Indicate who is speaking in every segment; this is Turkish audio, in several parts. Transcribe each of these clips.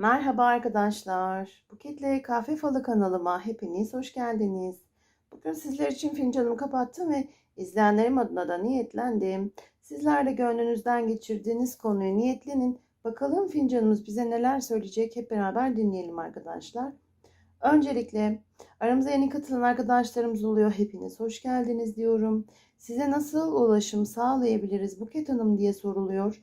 Speaker 1: Merhaba arkadaşlar. Buketle Kahve Falı kanalıma hepiniz hoş geldiniz. Bugün sizler için fincanımı kapattım ve izleyenlerim adına da niyetlendim. Sizler de gönlünüzden geçirdiğiniz konuyu niyetlenin. Bakalım fincanımız bize neler söyleyecek hep beraber dinleyelim arkadaşlar. Öncelikle aramıza yeni katılan arkadaşlarımız oluyor. Hepiniz hoş geldiniz diyorum. Size nasıl ulaşım sağlayabiliriz Buket Hanım diye soruluyor.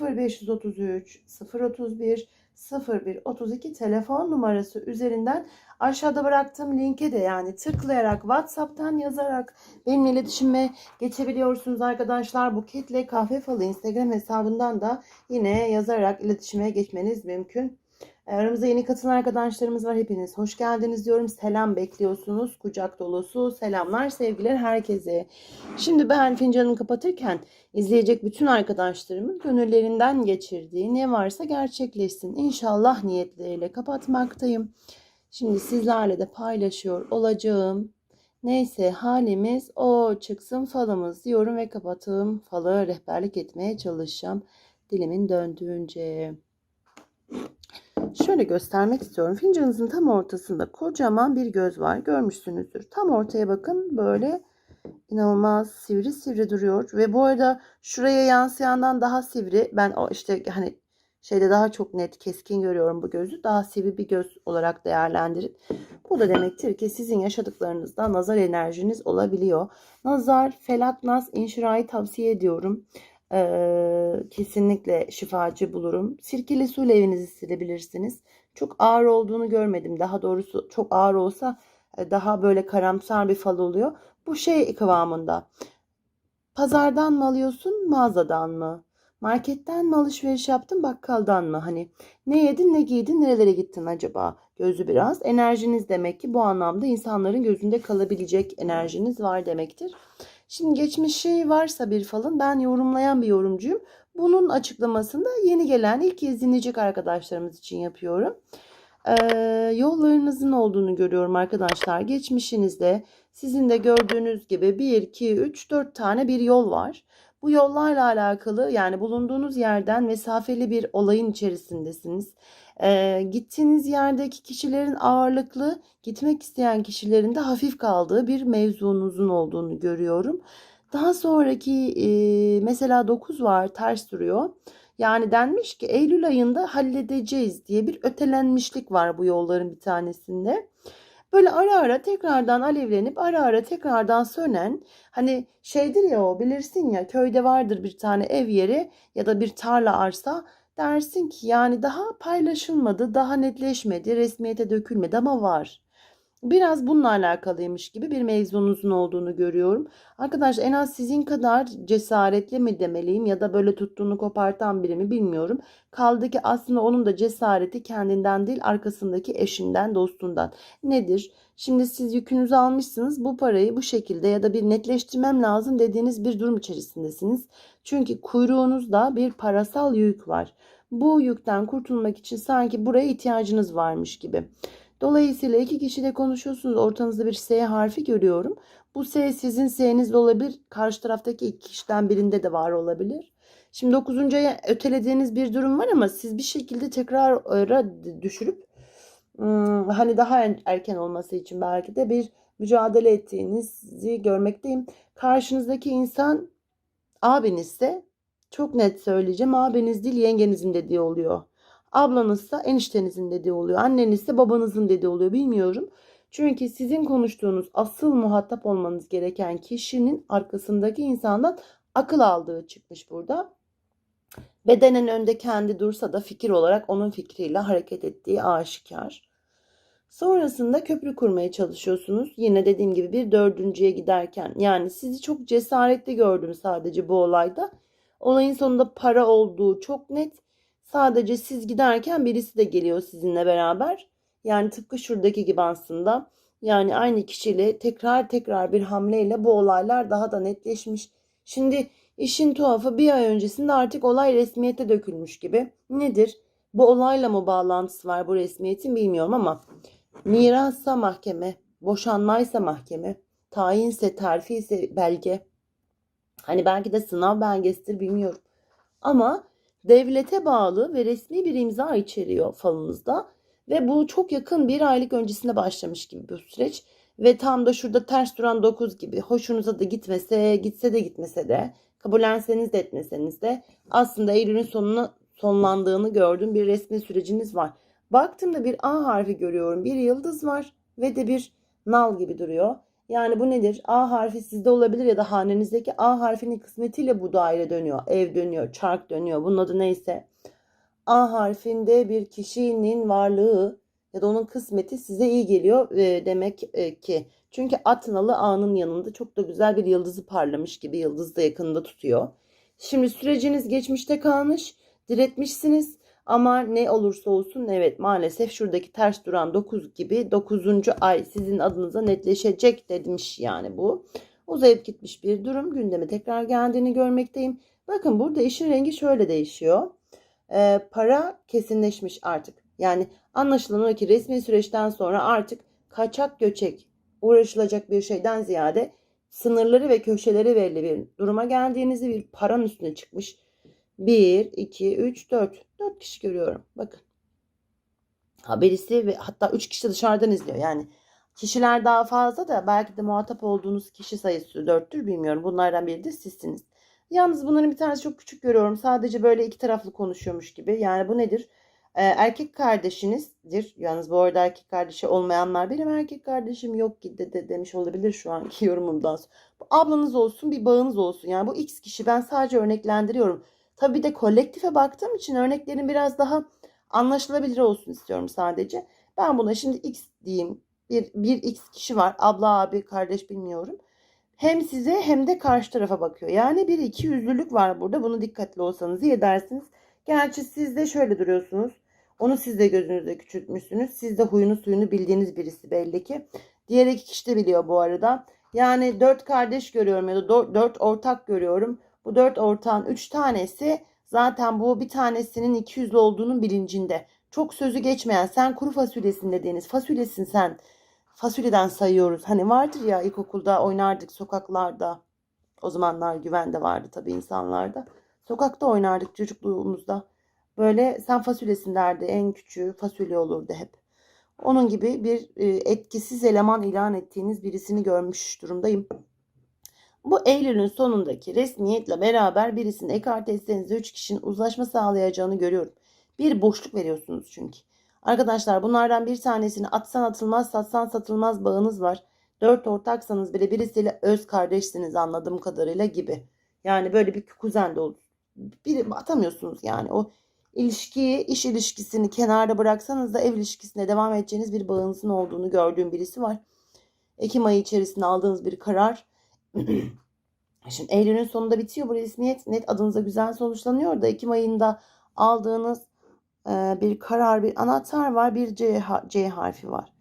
Speaker 1: 0533 031 0132 telefon numarası üzerinden aşağıda bıraktığım linke de yani tıklayarak WhatsApp'tan yazarak benimle iletişime geçebiliyorsunuz arkadaşlar. Buketle Kahve Falı Instagram hesabından da yine yazarak iletişime geçmeniz mümkün. Aramıza yeni katılan arkadaşlarımız var. Hepiniz hoş geldiniz diyorum. Selam bekliyorsunuz. Kucak dolusu selamlar, sevgiler herkese. Şimdi ben fincanımı kapatırken izleyecek bütün arkadaşlarımın gönüllerinden geçirdiği ne varsa gerçekleşsin. İnşallah niyetleriyle kapatmaktayım. Şimdi sizlerle de paylaşıyor olacağım. Neyse halimiz o çıksın falımız diyorum ve kapattığım falı rehberlik etmeye çalışacağım. Dilimin döndüğünce. Şöyle göstermek istiyorum. Fincanınızın tam ortasında kocaman bir göz var. Görmüşsünüzdür. Tam ortaya bakın. Böyle inanılmaz sivri sivri duruyor. Ve bu arada şuraya yansıyandan daha sivri. Ben o işte hani şeyde daha çok net keskin görüyorum bu gözü. Daha sivri bir göz olarak değerlendirin. Bu da demektir ki sizin yaşadıklarınızda nazar enerjiniz olabiliyor. Nazar, felak, naz, inşirayı tavsiye ediyorum. Ee, kesinlikle şifacı bulurum. Sirkeli suyla evinizi silebilirsiniz. Çok ağır olduğunu görmedim. Daha doğrusu çok ağır olsa e, daha böyle karamsar bir fal oluyor. Bu şey kıvamında. Pazardan mı alıyorsun, mağazadan mı? Marketten mi alışveriş yaptın, bakkaldan mı? Hani ne yedin, ne giydin, nerelere gittin acaba? Gözü biraz. Enerjiniz demek ki bu anlamda insanların gözünde kalabilecek enerjiniz var demektir. Şimdi geçmişi varsa bir falın ben yorumlayan bir yorumcuyum. Bunun açıklamasını da yeni gelen ilk kez dinleyecek arkadaşlarımız için yapıyorum. Ee, yollarınızın olduğunu görüyorum arkadaşlar. Geçmişinizde sizin de gördüğünüz gibi 1, 2, 3, 4 tane bir yol var. Bu yollarla alakalı yani bulunduğunuz yerden mesafeli bir olayın içerisindesiniz. Ee, gittiğiniz yerdeki kişilerin ağırlıklı, gitmek isteyen kişilerin de hafif kaldığı bir mevzunuzun olduğunu görüyorum. Daha sonraki e, mesela 9 var ters duruyor. Yani denmiş ki Eylül ayında halledeceğiz diye bir ötelenmişlik var bu yolların bir tanesinde. Böyle ara ara tekrardan alevlenip ara ara tekrardan sönen hani şeydir ya o bilirsin ya köyde vardır bir tane ev yeri ya da bir tarla arsa dersin ki yani daha paylaşılmadı, daha netleşmedi, resmiyete dökülmedi ama var. Biraz bununla alakalıymış gibi bir mevzunuzun olduğunu görüyorum. Arkadaşlar en az sizin kadar cesaretli mi demeliyim ya da böyle tuttuğunu kopartan biri mi bilmiyorum. Kaldı ki aslında onun da cesareti kendinden değil arkasındaki eşinden, dostundan. Nedir? Şimdi siz yükünüzü almışsınız. Bu parayı bu şekilde ya da bir netleştirmem lazım dediğiniz bir durum içerisindesiniz. Çünkü kuyruğunuzda bir parasal yük var. Bu yükten kurtulmak için sanki buraya ihtiyacınız varmış gibi. Dolayısıyla iki kişiyle konuşuyorsunuz. Ortanızda bir S harfi görüyorum. Bu S sizin S'niz de olabilir. Karşı taraftaki iki kişiden birinde de var olabilir. Şimdi dokuzuncuya ötelediğiniz bir durum var ama siz bir şekilde tekrar düşürüp hani daha erken olması için belki de bir mücadele ettiğinizi görmekteyim. Karşınızdaki insan abinizse çok net söyleyeceğim abiniz değil yengenizin dediği oluyor. Ablanızsa eniştenizin dediği oluyor. Annenizse babanızın dediği oluyor bilmiyorum. Çünkü sizin konuştuğunuz asıl muhatap olmanız gereken kişinin arkasındaki insandan akıl aldığı çıkmış burada. Bedenen önde kendi dursa da fikir olarak onun fikriyle hareket ettiği aşikar. Sonrasında köprü kurmaya çalışıyorsunuz. Yine dediğim gibi bir dördüncüye giderken. Yani sizi çok cesaretli gördüm sadece bu olayda. Olayın sonunda para olduğu çok net. Sadece siz giderken birisi de geliyor sizinle beraber. Yani tıpkı şuradaki gibi aslında. Yani aynı kişiyle tekrar tekrar bir hamleyle bu olaylar daha da netleşmiş. Şimdi işin tuhafı bir ay öncesinde artık olay resmiyete dökülmüş gibi. Nedir? Bu olayla mı bağlantısı var bu resmiyetin bilmiyorum ama mirassa mahkeme, boşanmaysa mahkeme, tayinse terfi ise belge. Hani belki de sınav belgesidir bilmiyorum. Ama devlete bağlı ve resmi bir imza içeriyor falınızda. Ve bu çok yakın bir aylık öncesinde başlamış gibi bu süreç. Ve tam da şurada ters duran 9 gibi hoşunuza da gitmese, gitse de gitmese de, kabullenseniz de etmeseniz de aslında Eylül'ün sonuna sonlandığını gördüğüm bir resmi süreciniz var. Baktığımda bir A harfi görüyorum, bir yıldız var ve de bir nal gibi duruyor. Yani bu nedir? A harfi sizde olabilir ya da hanenizdeki A harfinin kısmetiyle bu daire dönüyor. Ev dönüyor, çark dönüyor. Bunun adı neyse. A harfinde bir kişinin varlığı ya da onun kısmeti size iyi geliyor e, demek e, ki. Çünkü Atnalı A'nın yanında çok da güzel bir yıldızı parlamış gibi yıldız da yakında tutuyor. Şimdi süreciniz geçmişte kalmış, diretmişsiniz ama ne olursa olsun evet maalesef şuradaki ters duran 9 gibi 9. ay sizin adınıza netleşecek demiş yani bu. Uzayıp gitmiş bir durum gündeme tekrar geldiğini görmekteyim. Bakın burada işin rengi şöyle değişiyor. Ee, para kesinleşmiş artık. Yani anlaşılan o ki resmi süreçten sonra artık kaçak göçek uğraşılacak bir şeyden ziyade sınırları ve köşeleri belli bir duruma geldiğinizi bir paran üstüne çıkmış. 1, 2, 3, 4. 4 kişi görüyorum. Bakın. Ha birisi ve hatta 3 kişi dışarıdan izliyor. Yani kişiler daha fazla da belki de muhatap olduğunuz kişi sayısı 4'tür bilmiyorum. Bunlardan biri de sizsiniz. Yalnız bunların bir tanesi çok küçük görüyorum. Sadece böyle iki taraflı konuşuyormuş gibi. Yani bu nedir? Ee, erkek kardeşinizdir. Yalnız bu arada erkek kardeşi olmayanlar benim erkek kardeşim yok ki de, de demiş olabilir şu anki yorumumdan sonra. Bu ablanız olsun bir bağınız olsun. Yani bu x kişi ben sadece örneklendiriyorum. Tabii de kolektife baktığım için örneklerin biraz daha anlaşılabilir olsun istiyorum sadece. Ben buna şimdi x diyeyim. Bir, bir x kişi var. Abla, abi, kardeş bilmiyorum. Hem size hem de karşı tarafa bakıyor. Yani bir iki yüzlülük var burada. Bunu dikkatli olsanız iyi edersiniz. Gerçi siz de şöyle duruyorsunuz. Onu siz de gözünüzde küçültmüşsünüz. Siz de huyunu suyunu bildiğiniz birisi belli ki. Diğer iki kişi de biliyor bu arada. Yani dört kardeş görüyorum ya da dört ortak görüyorum. Bu dört ortağın üç tanesi zaten bu bir tanesinin 200'lü olduğunun bilincinde. Çok sözü geçmeyen sen kuru fasulyesin dediğiniz fasulyesin sen. Fasulyeden sayıyoruz. Hani vardır ya ilkokulda oynardık sokaklarda. O zamanlar güvende vardı tabii insanlarda. Sokakta oynardık çocukluğumuzda. Böyle sen fasulyesin derdi. En küçüğü fasulye olurdu hep. Onun gibi bir e, etkisiz eleman ilan ettiğiniz birisini görmüş durumdayım. Bu Eylül'ün sonundaki resmiyetle beraber birisini ekarte etseniz 3 kişinin uzlaşma sağlayacağını görüyorum. Bir boşluk veriyorsunuz çünkü. Arkadaşlar bunlardan bir tanesini atsan atılmaz satsan satılmaz bağınız var. Dört ortaksanız bile birisiyle öz kardeşsiniz anladığım kadarıyla gibi. Yani böyle bir kuzen de olur. Biri atamıyorsunuz yani o ilişkiyi, iş ilişkisini kenarda bıraksanız da ev ilişkisine devam edeceğiniz bir bağınızın olduğunu gördüğüm birisi var. Ekim ayı içerisinde aldığınız bir karar Şimdi Eylül'ün sonunda bitiyor bu resmiyet. Net adınıza güzel sonuçlanıyor da Ekim ayında aldığınız e, bir karar, bir anahtar var. Bir C, C harfi var.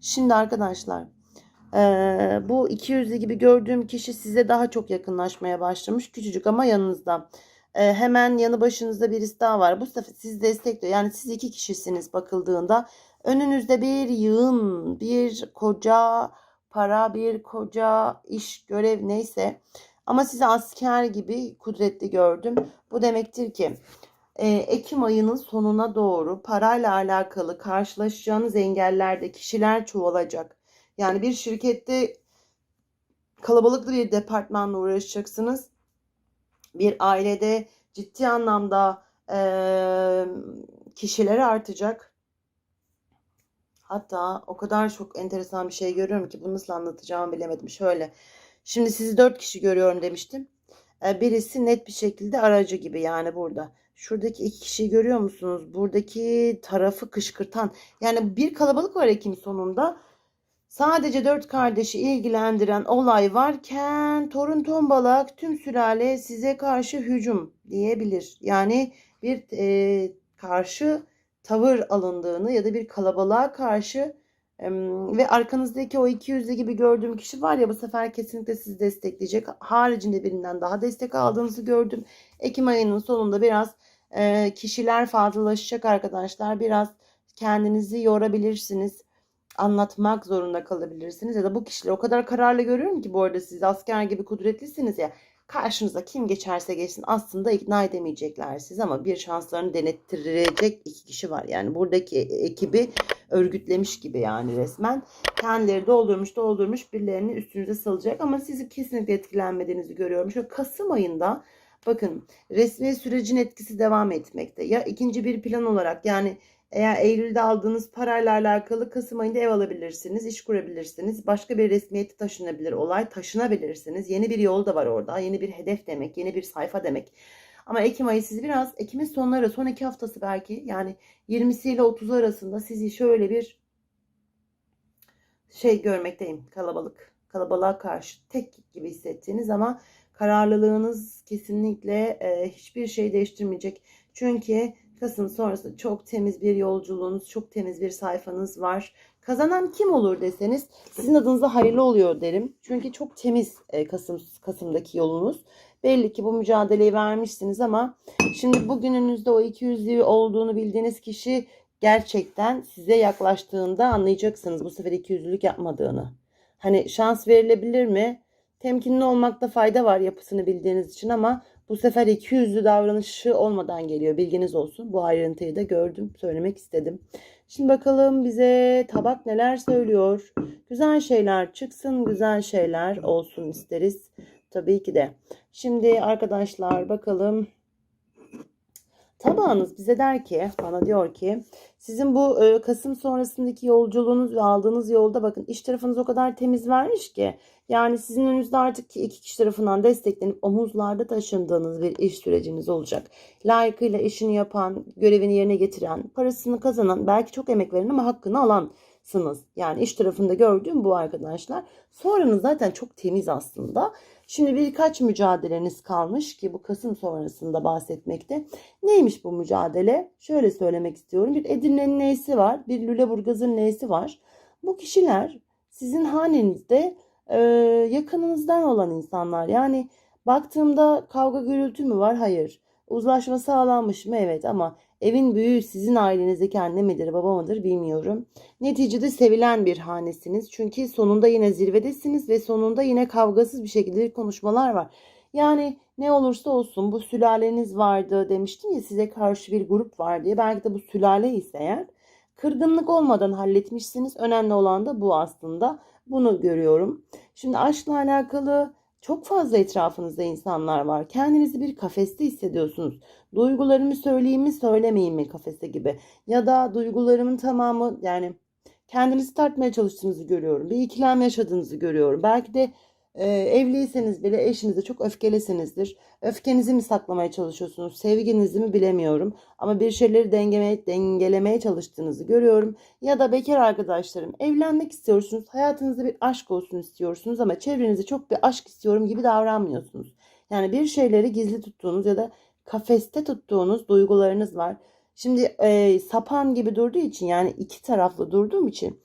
Speaker 1: Şimdi arkadaşlar e, bu 200'lü gibi gördüğüm kişi size daha çok yakınlaşmaya başlamış. Küçücük ama yanınızda. E, hemen yanı başınızda birisi daha var. Bu sefer sizi destekliyor. Yani siz iki kişisiniz bakıldığında. Önünüzde bir yığın, bir koca para, bir koca, iş, görev neyse. Ama sizi asker gibi kudretli gördüm. Bu demektir ki e, Ekim ayının sonuna doğru parayla alakalı karşılaşacağınız engellerde kişiler çoğalacak. Yani bir şirkette kalabalıklı bir departmanla uğraşacaksınız. Bir ailede ciddi anlamda e, kişileri artacak Hatta o kadar çok enteresan bir şey görüyorum ki bunu nasıl anlatacağımı bilemedim. Şöyle. Şimdi sizi dört kişi görüyorum demiştim. Ee, birisi net bir şekilde aracı gibi yani burada. Şuradaki iki kişiyi görüyor musunuz? Buradaki tarafı kışkırtan. Yani bir kalabalık var Ekim sonunda. Sadece dört kardeşi ilgilendiren olay varken torun tombalak tüm sülale size karşı hücum diyebilir. Yani bir e, karşı tavır alındığını ya da bir kalabalığa karşı ve arkanızdaki o 200'lü gibi gördüğüm kişi var ya bu sefer kesinlikle sizi destekleyecek. Haricinde birinden daha destek aldığınızı gördüm. Ekim ayının sonunda biraz kişiler fazlalaşacak arkadaşlar. Biraz kendinizi yorabilirsiniz. Anlatmak zorunda kalabilirsiniz. Ya da bu kişileri o kadar kararlı görüyorum ki bu arada siz asker gibi kudretlisiniz ya. Karşınıza kim geçerse geçsin aslında ikna edemeyecekler siz ama bir şanslarını denettirecek iki kişi var. Yani buradaki ekibi örgütlemiş gibi yani resmen. Kendileri doldurmuş doldurmuş birilerini üstünüze salacak ama sizi kesinlikle etkilenmediğinizi görüyorum. Şu Kasım ayında bakın resmi sürecin etkisi devam etmekte. Ya ikinci bir plan olarak yani eğer Eylül'de aldığınız parayla alakalı Kasım ayında ev alabilirsiniz, iş kurabilirsiniz. Başka bir resmiyete taşınabilir olay, taşınabilirsiniz. Yeni bir yol da var orada. Yeni bir hedef demek, yeni bir sayfa demek. Ama Ekim ayı sizi biraz, Ekim'in sonları, son iki haftası belki yani 20'si ile 30'u arasında sizi şöyle bir şey görmekteyim. Kalabalık, kalabalığa karşı tek gibi hissettiğiniz ama kararlılığınız kesinlikle e, hiçbir şey değiştirmeyecek. Çünkü Kasım sonrası çok temiz bir yolculuğunuz, çok temiz bir sayfanız var. Kazanan kim olur deseniz sizin adınıza hayırlı oluyor derim. Çünkü çok temiz e, Kasım Kasım'daki yolunuz. Belli ki bu mücadeleyi vermişsiniz ama şimdi bugününüzde o 200'lüğü olduğunu bildiğiniz kişi gerçekten size yaklaştığında anlayacaksınız bu sefer 200'lülük yapmadığını. Hani şans verilebilir mi? Temkinli olmakta fayda var yapısını bildiğiniz için ama bu sefer 200'lü davranışı olmadan geliyor. Bilginiz olsun. Bu ayrıntıyı da gördüm. Söylemek istedim. Şimdi bakalım bize tabak neler söylüyor. Güzel şeyler çıksın. Güzel şeyler olsun isteriz. Tabii ki de. Şimdi arkadaşlar bakalım. Tabağınız bize der ki, bana diyor ki sizin bu e, Kasım sonrasındaki yolculuğunuz ve aldığınız yolda bakın iş tarafınız o kadar temiz vermiş ki yani sizin önünüzde artık iki kişi tarafından desteklenip omuzlarda taşındığınız bir iş süreciniz olacak. Layıkıyla işini yapan, görevini yerine getiren, parasını kazanan, belki çok emek veren ama hakkını alansınız. Yani iş tarafında gördüğüm bu arkadaşlar. Sonranız zaten çok temiz aslında. Şimdi birkaç mücadeleniz kalmış ki bu Kasım sonrasında bahsetmekte. Neymiş bu mücadele? Şöyle söylemek istiyorum. Bir Edirne'nin neysi var, bir Lüleburgaz'ın neysi var. Bu kişiler sizin hanenizde e, yakınınızdan olan insanlar. Yani baktığımda kavga gürültü mü var? Hayır. Uzlaşma sağlanmış mı? Evet ama evin büyüğü sizin ailenizdeki anne midir, baba mıdır bilmiyorum. Neticede sevilen bir hanesiniz. Çünkü sonunda yine zirvedesiniz ve sonunda yine kavgasız bir şekilde konuşmalar var. Yani ne olursa olsun bu sülaleniz vardı demiştim ya size karşı bir grup var diye. Belki de bu sülale ise eğer kırgınlık olmadan halletmişsiniz. Önemli olan da bu aslında. Bunu görüyorum. Şimdi aşkla alakalı çok fazla etrafınızda insanlar var. Kendinizi bir kafeste hissediyorsunuz. Duygularımı söyleyeyim mi söylemeyeyim mi kafeste gibi. Ya da duygularımın tamamı yani kendinizi tartmaya çalıştığınızı görüyorum. Bir ikilem yaşadığınızı görüyorum. Belki de e, evliyseniz bile eşinize çok öfkelisinizdir. Öfkenizi mi saklamaya çalışıyorsunuz? Sevginizi mi bilemiyorum. Ama bir şeyleri dengelemeye, dengelemeye çalıştığınızı görüyorum. Ya da bekar arkadaşlarım evlenmek istiyorsunuz. Hayatınızda bir aşk olsun istiyorsunuz ama çevrenizde çok bir aşk istiyorum gibi davranmıyorsunuz. Yani bir şeyleri gizli tuttuğunuz ya da kafeste tuttuğunuz duygularınız var. Şimdi e, sapan gibi durduğu için yani iki taraflı durduğum için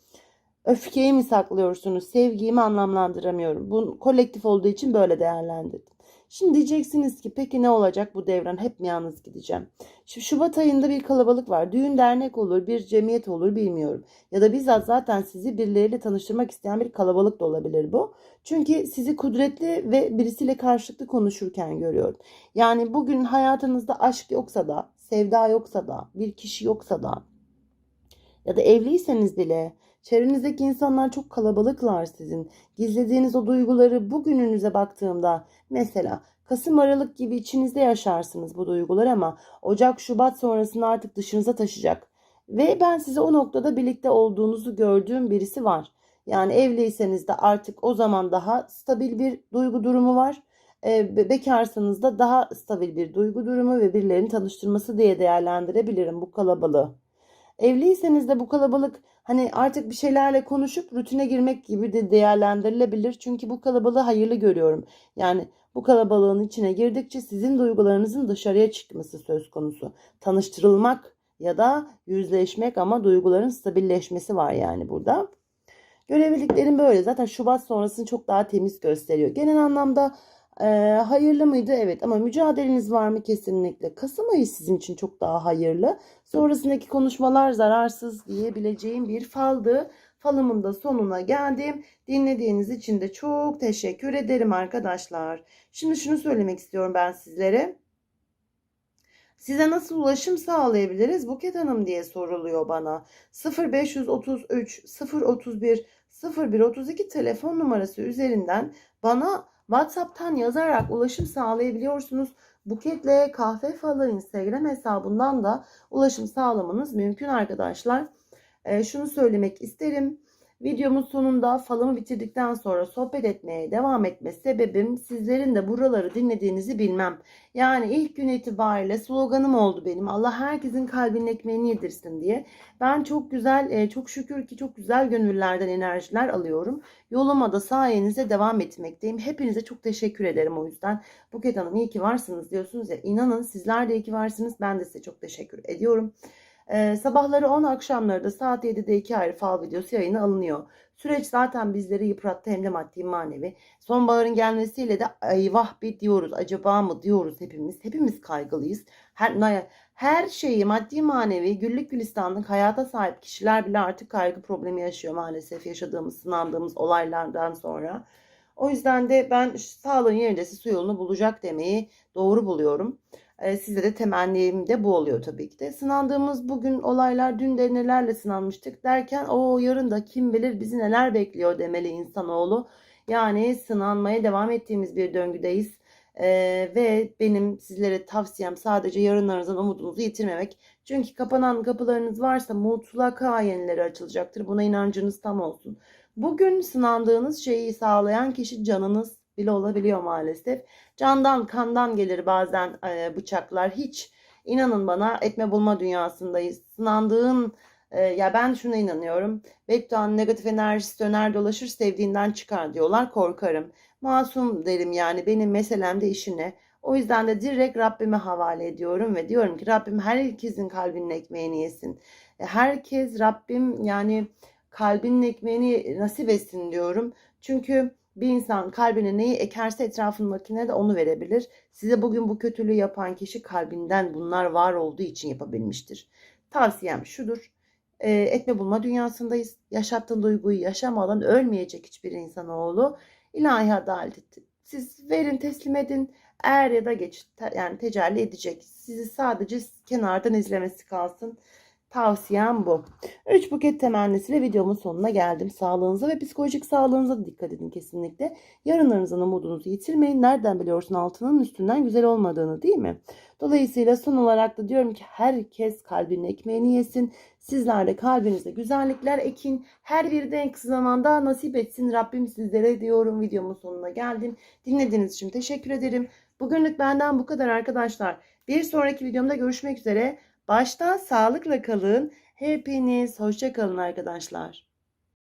Speaker 1: öfkeyi mi saklıyorsunuz, sevgiyi mi anlamlandıramıyorum. Bu kolektif olduğu için böyle değerlendirdim. Şimdi diyeceksiniz ki peki ne olacak bu devran hep mi yalnız gideceğim? Şimdi Şubat ayında bir kalabalık var. Düğün dernek olur, bir cemiyet olur bilmiyorum. Ya da bizzat zaten sizi birileriyle tanıştırmak isteyen bir kalabalık da olabilir bu. Çünkü sizi kudretli ve birisiyle karşılıklı konuşurken görüyorum. Yani bugün hayatınızda aşk yoksa da, sevda yoksa da, bir kişi yoksa da ya da evliyseniz bile çevrenizdeki insanlar çok kalabalıklar sizin. Gizlediğiniz o duyguları bugününüze baktığımda mesela Kasım Aralık gibi içinizde yaşarsınız bu duygular ama Ocak Şubat sonrasında artık dışınıza taşıyacak. Ve ben size o noktada birlikte olduğunuzu gördüğüm birisi var. Yani evliyseniz de artık o zaman daha stabil bir duygu durumu var. E, bekarsanız da daha stabil bir duygu durumu ve birilerinin tanıştırması diye değerlendirebilirim bu kalabalığı. Evliyseniz de bu kalabalık hani artık bir şeylerle konuşup rutine girmek gibi de değerlendirilebilir. Çünkü bu kalabalığı hayırlı görüyorum. Yani bu kalabalığın içine girdikçe sizin duygularınızın dışarıya çıkması söz konusu. Tanıştırılmak ya da yüzleşmek ama duyguların stabilleşmesi var yani burada. Görevliliklerin böyle. Zaten Şubat sonrasını çok daha temiz gösteriyor. Genel anlamda hayırlı mıydı? Evet ama mücadeleniz var mı? Kesinlikle. Kasım ayı sizin için çok daha hayırlı. Sonrasındaki konuşmalar zararsız diyebileceğim bir faldı. Falımın da sonuna geldim. Dinlediğiniz için de çok teşekkür ederim arkadaşlar. Şimdi şunu söylemek istiyorum ben sizlere. Size nasıl ulaşım sağlayabiliriz Buket Hanım diye soruluyor bana. 0533 031 0132 telefon numarası üzerinden bana WhatsApp'tan yazarak ulaşım sağlayabiliyorsunuz. Buket'le kahve falı Instagram hesabından da ulaşım sağlamanız mümkün arkadaşlar. Ee, şunu söylemek isterim. Videomun sonunda falımı bitirdikten sonra sohbet etmeye devam etme sebebim sizlerin de buraları dinlediğinizi bilmem. Yani ilk gün itibariyle sloganım oldu benim. Allah herkesin kalbinin ekmeğini yedirsin diye. Ben çok güzel, e, çok şükür ki çok güzel gönüllerden enerjiler alıyorum. Yoluma da sayenizde devam etmekteyim. Hepinize çok teşekkür ederim o yüzden. Buket Hanım iyi ki varsınız diyorsunuz ya. İnanın sizler de iyi ki varsınız. Ben de size çok teşekkür ediyorum. Ee, sabahları 10 akşamları da saat 7'de 2 ayrı fal videosu yayına alınıyor. Süreç zaten bizleri yıprattı hem de maddi manevi. Sonbaharın gelmesiyle de eyvah bir diyoruz. Acaba mı diyoruz hepimiz. Hepimiz kaygılıyız. Her, her şeyi maddi manevi güllük gülistanlık hayata sahip kişiler bile artık kaygı problemi yaşıyor maalesef yaşadığımız sınandığımız olaylardan sonra. O yüzden de ben sağlığın yerindesi su yolunu bulacak demeyi doğru buluyorum. E, size de temennim de bu oluyor tabii ki de. Sınandığımız bugün olaylar dün de nelerle sınanmıştık derken o yarın da kim bilir bizi neler bekliyor demeli insanoğlu. Yani sınanmaya devam ettiğimiz bir döngüdeyiz. Ee, ve benim sizlere tavsiyem sadece yarınlarınızdan umudunuzu yitirmemek. Çünkü kapanan kapılarınız varsa mutlaka yenileri açılacaktır. Buna inancınız tam olsun. Bugün sınandığınız şeyi sağlayan kişi canınız bile olabiliyor maalesef. Candan kandan gelir bazen bıçaklar. Hiç inanın bana etme bulma dünyasındayız. Sınandığın ya ben şuna inanıyorum. Bektuğan negatif enerjisi döner dolaşır sevdiğinden çıkar diyorlar. Korkarım. Masum derim yani benim meselem de işine. O yüzden de direkt Rabbime havale ediyorum ve diyorum ki Rabbim herkesin kalbinin ekmeğini yesin. E, herkes Rabbim yani kalbinin ekmeğini nasip etsin diyorum. Çünkü bir insan kalbine neyi ekerse etrafındakine de onu verebilir. Size bugün bu kötülüğü yapan kişi kalbinden bunlar var olduğu için yapabilmiştir. Tavsiyem şudur. E, etme bulma dünyasındayız. Yaşattığın duyguyu yaşamadan ölmeyecek hiçbir insanoğlu. İlahi adalet. Siz verin teslim edin. Er ya da geç yani tecelli edecek. Sizi sadece kenardan izlemesi kalsın. Tavsiyem bu. 3 buket temennisiyle videomun sonuna geldim. Sağlığınıza ve psikolojik sağlığınıza da dikkat edin kesinlikle. Yarınlarınızın umudunuzu yitirmeyin. Nereden biliyorsun altının üstünden güzel olmadığını değil mi? Dolayısıyla son olarak da diyorum ki herkes kalbinin ekmeğini yesin. Sizler de kalbinizde güzellikler ekin. Her biri de en kısa zamanda nasip etsin. Rabbim sizlere diyorum videomun sonuna geldim. Dinlediğiniz için teşekkür ederim. Bugünlük benden bu kadar arkadaşlar. Bir sonraki videomda görüşmek üzere. Başta sağlıkla kalın. Hepiniz hoşça kalın arkadaşlar.